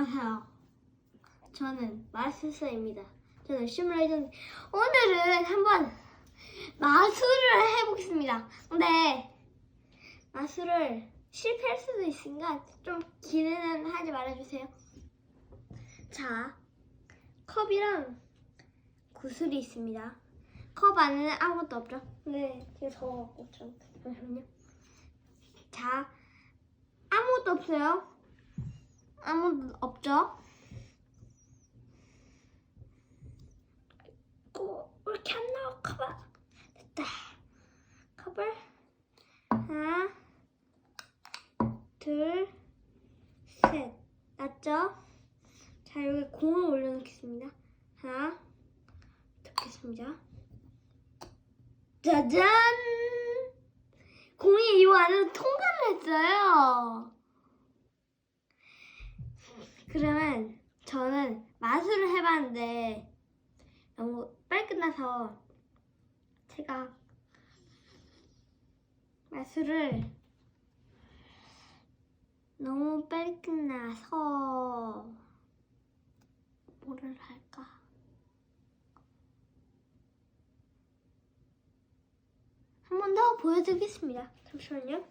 안녕하세요. 저는 마술사입니다. 저는 시뮬레이션 오늘은 한번 마술을 해보겠습니다. 근데 마술을 실패할 수도 있으니까 좀 기대는 하지 말아주세요. 자, 컵이랑 구슬이 있습니다. 컵 안에는 아무것도 없죠? 네, 되게 더워갖고 좀 잠시만요. 자, 아무것도 없어요. 아무도 없죠? 고, 왜 이렇게 안 나와, 컵을. 됐다. 컵을 하나, 둘, 셋. 났죠? 자, 여기 공을 올려놓겠습니다. 하나, 넣겠습니다. 짜잔! 공이 이 안에서 통과를 했어요. 그러면 저는 마술을 해봤는데 너무 빨리 끝나서 제가 마술을 너무 빨리 끝나서 뭐를 할까? 한 번 더 보여드리겠습니다. 잠시만요.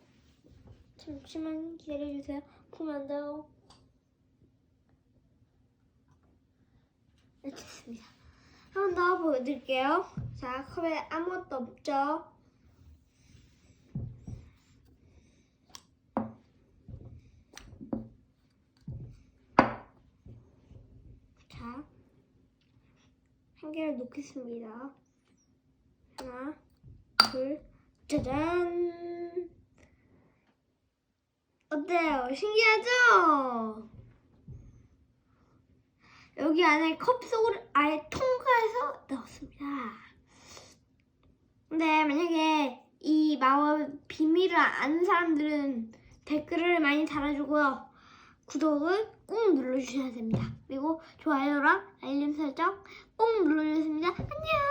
잠시만 기다려주세요. 보면 안 돼요. 네, 됐습니다. 한 번 더 보여드릴게요. 자, 컵에 아무것도 없죠? 자, 한 개를 놓겠습니다. 하나, 둘, 짜잔! 어때요? 신기하죠? 여기 안에 컵 속을 아예 통과해서 넣었습니다. 근데 만약에 이 마법 비밀을 아는 사람들은 댓글을 많이 달아주고요. 구독을 꼭 눌러주셔야 됩니다. 그리고 좋아요랑 알림 설정 꼭 눌러주셨습니다. 안녕!